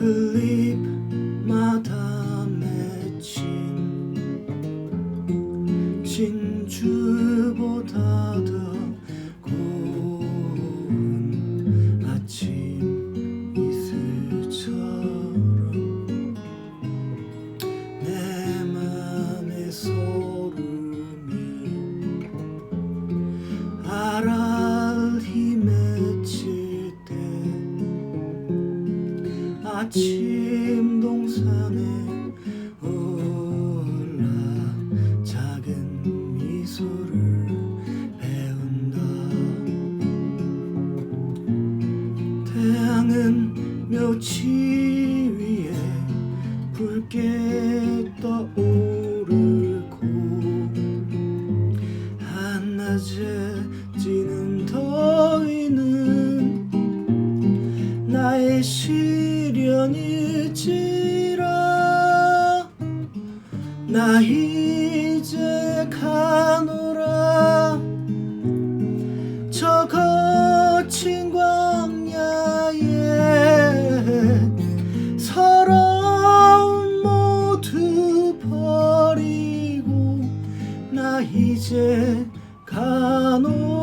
클립마다 맺힌 진주보다 더 고운 아침 이슬처럼 내 맘의 소름이 알아. 아침 동산에 올라 작은 미소를 배운다. 태양은 묘지 위에 붉게 떠오르고 한낮에 지는 더위는 나의 시 련일지라. 나 이제 가노라. 저 거친 광야에 서러움 모두 버리고 나 이제 가노라